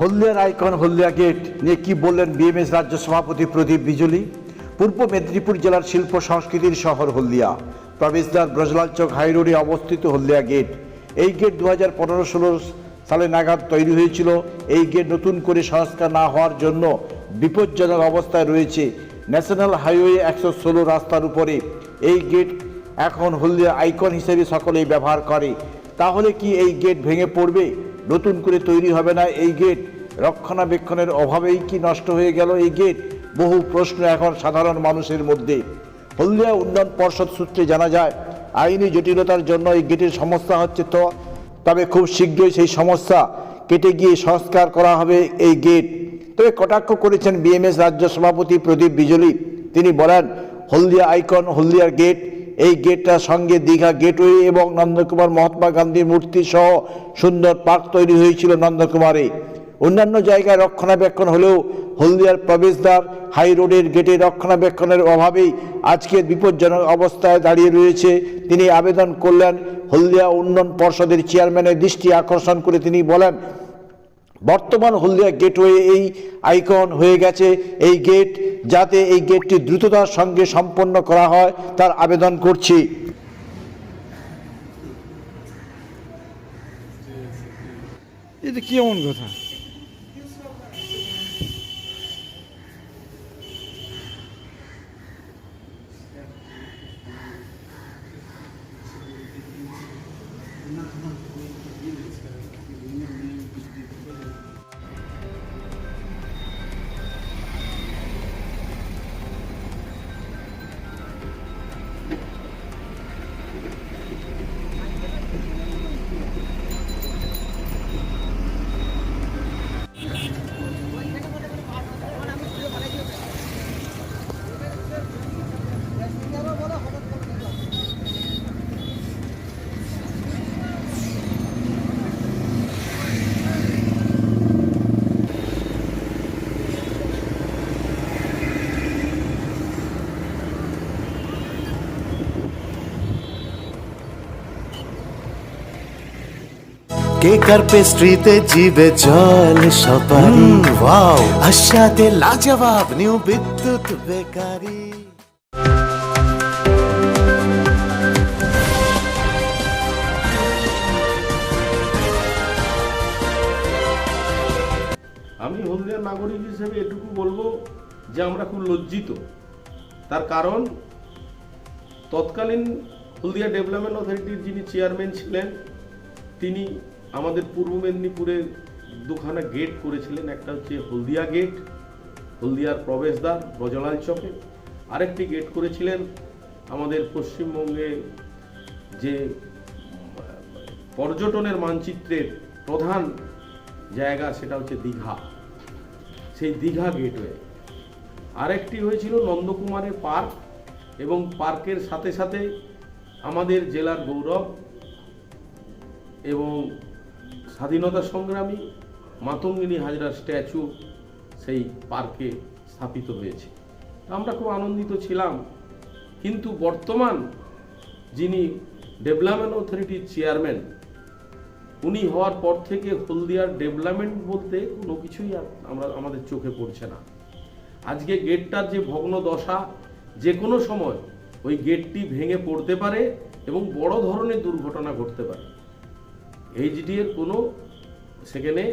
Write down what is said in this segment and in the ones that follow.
হলদিয়ার icon হলদিয়া gate নিয়ে কি বললেন বিএমএস রাজ্য সভাপতি প্রদীপ বিজলি? পূর্ব মেদিনীপুর জেলার শিল্প সংস্কৃতির শহর হলদিয়া। প্রবেশদ্বার ব্রজলাল চক হাই রোডে অবস্থিত হলদিয়া গেট। এই গেট দু হাজার পনেরো ষোলো সালে নাগাদ তৈরি হয়েছিল। এই গেট নতুন করে সংস্কার না হওয়ার জন্য বিপজ্জনক অবস্থায় রয়েছে। ন্যাশনাল হাইওয়ে একশো ষোলো রাস্তার উপরে এই গেট এখন হলদিয়া আইকন হিসেবে সকলেই ব্যবহার করে। তাহলে কি এই গেট ভেঙে পড়বে? নতুন করে তৈরি হবে না এই গেট রক্ষণাবেক্ষণের অভাবেই কি নষ্ট হয়ে গেল এই গেট বহু প্রশ্ন এখন সাধারণ মানুষের মধ্যে। হলদিয়া উন্নয়ন পর্ষদ সূত্রে জানা যায়, আইনি জটিলতার জন্য এই গেটের সমস্যা হচ্ছে তো। তবে খুব শীঘ্রই সেই সমস্যা কেটে গিয়ে সংস্কার করা হবে এই গেট তবে কটাক্ষ করেছেন বিএমএস রাজ্য সভাপতি প্রদীপ বিজলি। তিনি বলেন, হলদিয়া আইকন হলদিয়ার গেট এই গেটটার সঙ্গে দীঘা গেটওয়ে এবং নন্দকুমার মহাত্মা গান্ধীর মূর্তি সহ সুন্দর পার্ক তৈরি হয়েছিল নন্দকুমারে। অন্যান্য জায়গায় রক্ষণাবেক্ষণ হলেও হলদিয়ার প্রবেশদ্বার হাই রোডের গেটে রক্ষণাবেক্ষণের অভাবেই আজকের বিপজ্জনক অবস্থায় দাঁড়িয়ে রয়েছে। তিনি আবেদন করলেন, হলদিয়া উন্নয়ন পর্ষদের চেয়ারম্যানের দৃষ্টি আকর্ষণ করে তিনি বলেন বর্তমান হলদিয়া গেটওয়ে এই আইকন হয়ে গেছে। এই গেট যাতে এই গেটটি দ্রুততার সঙ্গে সম্পন্ন করা হয়, তার আবেদন করছি। এটা কেমন কথা? কেক আর পেস্ট্রিতে জিবে জল সপারি? ওয়াও। আশাতে লাজবাব নিউ বিদ্যুৎ বেকারি। আমি হলদিয়ার নাগরিক হিসেবে এটুকু বলব যে আমরা খুব লজ্জিত। তার কারণ তৎকালীন হলদিয়া ডেভেলপমেন্ট অথরিটির যিনি চেয়ারম্যান ছিলেন তিনি আমাদের পূর্ব মেদিনীপুরে দুখানা গেট করেছিলেন। একটা হচ্ছে হলদিয়া গেট হলদিয়ার প্রবেশদ্বার, ব্রজলাল চকে। আরেকটি গেট করেছিলেন আমাদের পশ্চিমবঙ্গে যে, পর্যটনের মানচিত্রের প্রধান জায়গা সেটা হচ্ছে দীঘা। সেই দীঘা গেটওয়ে আরেকটি হয়েছিল নন্দকুমারের পার্ক এবং পার্কের সাথে সাথে আমাদের জেলার গৌরব এবং স্বাধীনতা সংগ্রামী মাতঙ্গিনী হাজরার স্ট্যাচু সেই পার্কে স্থাপিত হয়েছে। আমরা খুব আনন্দিত ছিলাম, কিন্তু বর্তমান যিনি ডেভেলপমেন্ট অথরিটির চেয়ারম্যান, উনি হওয়ার পর থেকে হলদিয়ার ডেভেলপমেন্ট বলতে কোনো কিছুই আমরা, আমাদের চোখে পড়ছে না। আজকে গেটটার যে ভগ্ন দশা, যে কোনো সময় ওই গেটটি ভেঙে পড়তে পারে এবং বড় ধরনের দুর্ঘটনা ঘটতে পারে। এইচডি এর কোনো সেখানে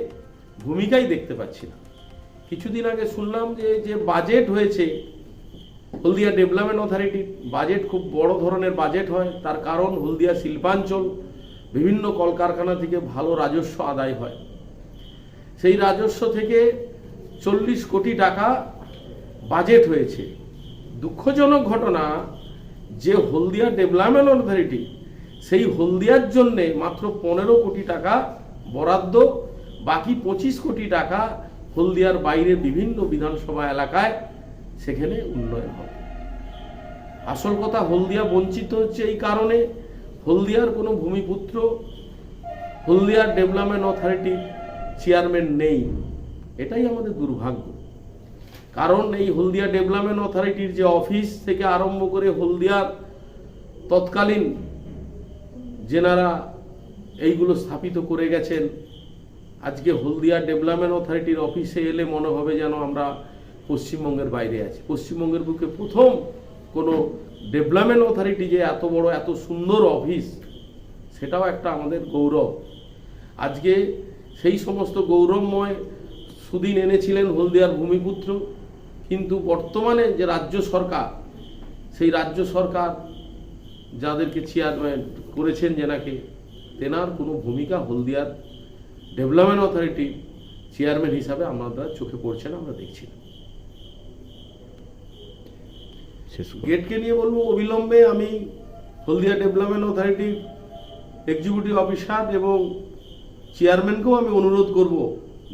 ভূমিকাই দেখতে পাচ্ছি না। কিছুদিন আগে শুনলাম যে যে বাজেট হয়েছে, হলদিয়া ডেভেলপমেন্ট অথরিটি বাজেট খুব বড় ধরনের বাজেট হয়, তার কারণ হলদিয়া শিল্পাঞ্চল, বিভিন্ন কলকারখানা থেকে ভালো রাজস্ব আদায় হয়। সেই রাজস্ব থেকে চল্লিশ কোটি টাকা বাজেট হয়েছে। দুঃখজনক ঘটনা, যে হলদিয়া ডেভেলপমেন্ট অথরিটি সেই হলদিয়ার জন্যে মাত্র পনেরো কোটি টাকা বরাদ্দ, বাকি পঁচিশ কোটি টাকা হলদিয়ার বাইরে বিভিন্ন বিধানসভা এলাকায় সেখানে উন্নয়ন হবে। আসল কথা, হলদিয়া বঞ্চিত হচ্ছে এই কারণে হলদিয়ার কোনো ভূমিপুত্র, হলদিয়ার ডেভেলপমেন্ট অথরিটির চেয়ারম্যান নেই। এটাই আমাদের দুর্ভাগ্য। কারণ এই হলদিয়া ডেভেলপমেন্ট অথরিটির যে অফিস থেকে আরম্ভ করে হলদিয়ার তৎকালীন যেনারা এইগুলো স্থাপিত করে গেছেন। আজকে হলদিয়া ডেভেলপমেন্ট অথরিটির অফিসে এলে মনে হবে যেন আমরা পশ্চিমবঙ্গের বাইরে আছি। পশ্চিমবঙ্গের বুকে প্রথম কোনো ডেভেলপমেন্ট অথরিটি যে এত বড়, এত সুন্দর অফিস, সেটাও একটা আমাদের গৌরব। আজকে সেই সমস্ত গৌরবময় সুদিন এনেছিলেন হলদিয়ার ভূমিপুত্র, কিন্তু বর্তমানে যে রাজ্য সরকার, সেই রাজ্য সরকার যাদেরকে চেয়ারম্যান করেছেন যেনাকে তেনার কোনো ভূমিকা হলদিয়ার ডেভেলপমেন্ট অথরিটি চেয়ারম্যান হিসাবে আমরা চোখে পড়ছে না আমরা দেখছি না। গেটকে নিয়ে বলব অবিলম্বে আমি হলদিয়া ডেভেলপমেন্ট অথরিটির এক্সিকিউটিভ অফিসার এবং চেয়ারম্যানকেও আমি অনুরোধ করব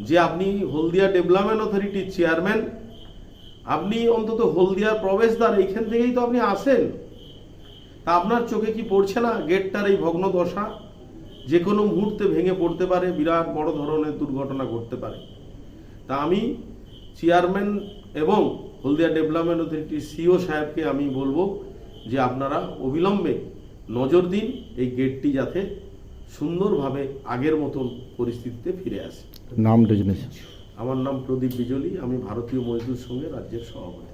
যে আপনি হলদিয়া ডেভেলপমেন্ট অথরিটির চেয়ারম্যান আপনি অন্তত হলদিয়ার প্রবেশদ্বার এইখান থেকেই তো আপনি আসেন। তা আপনার চোখে কি পড়ছে না গেটটার এই ভগ্ন দশা? যে কোনো মুহূর্তে ভেঙে পড়তে পারে বিরাট বড় ধরনের দুর্ঘটনা ঘটতে পারে। তা আমি চেয়ারম্যান এবং হলদিয়া ডেভেলপমেন্ট অথরিটির সিও সাহেবকে আমি বলব যে আপনারা অবিলম্বে নজর দিন এই গেটটি যাতে সুন্দরভাবে আগের মতন পরিস্থিতিতে ফিরে আসে। নাম আমার নাম প্রদীপ বিজলি আমি ভারতীয় মজদুর সঙ্গে রাজ্যের সভাপতি।